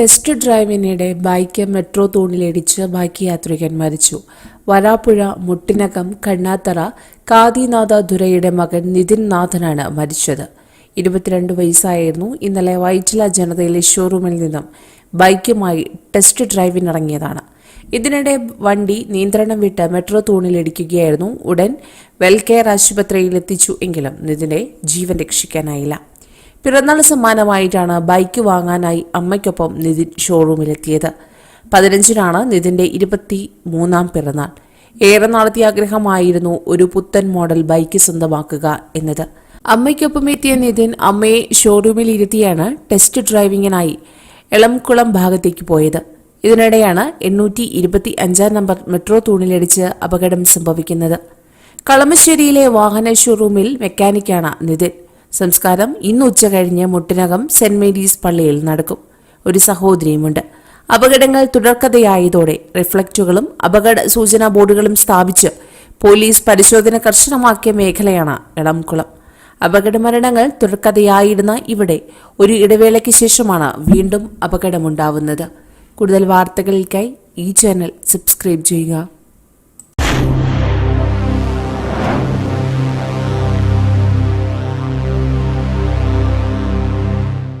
Test ഡ്രൈവിനിടെ bike metro തൂണിലിടിച്ച് bike യാത്രികൻ മരിച്ചു. വരാപ്പുഴ മുട്ടിനകം കണ്ണാത്തറ കാദിനാഥ ദുരയുടെ മകൻ നിതിൻ നാഥനാണ് മരിച്ചത്. ഇരുപത്തിരണ്ട് വയസ്സായിരുന്നു ഇന്നലെ വൈറ്റില ജനതയിലെ ഷോറൂമിൽ നിന്നും ബൈക്കുമായി ടെസ്റ്റ് ഡ്രൈവിനിറങ്ങിയതാണ്. ഇതിനിടെ വണ്ടി നിയന്ത്രണം വിട്ട് മെട്രോ തൂണിലിടിക്കുകയായിരുന്നു. ഉടൻ വെൽകെയർ ആശുപത്രിയിൽ എത്തിച്ചു എങ്കിലും നിതിനെ ജീവൻ രക്ഷിക്കാനായില്ല. പിറന്നാൾ സമ്മാനമായിട്ടാണ് ബൈക്ക് വാങ്ങാനായി അമ്മയ്ക്കൊപ്പം നിതിൻ ഷോറൂമിലെത്തിയത്. പതിനഞ്ചിനാണ് നിതിന്റെ ഇരുപത്തി മൂന്നാം പിറന്നാൾ. ഏറെ നാളത്തെ ആഗ്രഹമായിരുന്നു ഒരു പുത്തൻ മോഡൽ ബൈക്ക് സ്വന്തമാക്കുക എന്നത്. അമ്മയ്ക്കൊപ്പം എത്തിയ നിതിൻ അമ്മയെ ഷോറൂമിൽ ഇരുത്തിയാണ് ടെസ്റ്റ് ഡ്രൈവിംഗിനായി എളംകുളം ഭാഗത്തേക്ക് പോയത്. ഇതിനിടെയാണ് എണ്ണൂറ്റി ഇരുപത്തി അഞ്ചാം നമ്പർ മെട്രോ തൂണിലിടിച്ച് അപകടം സംഭവിക്കുന്നത്. കളമശ്ശേരിയിലെ വാഹന ഷോറൂമിൽ മെക്കാനിക്കാണ് നിതിൻ. സംസ്കാരം ഇന്ന് ഉച്ച കഴിഞ്ഞ് മുട്ടിനകം സെന്റ് മേരീസ് പള്ളിയിൽ നടക്കും. ഒരു സഹോദരിയുമുണ്ട്. അപകടങ്ങൾ തുടർക്കഥയായതോടെ റിഫ്ലക്റ്റുകളും അപകട സൂചനാ ബോർഡുകളും സ്ഥാപിച്ച് പോലീസ് പരിശോധന കർശനമാക്കിയ മേഖലയാണ് എളംകുളം അപകട മരണങ്ങൾ തുടർക്കഥയായിരുന്ന ഇവിടെ ഒരു ഇടവേളയ്ക്ക് ശേഷമാണ് വീണ്ടും അപകടമുണ്ടാവുന്നത്. കൂടുതൽ വാർത്തകൾക്കായി ഈ ചാനൽ സബ്സ്ക്രൈബ് ചെയ്യുക.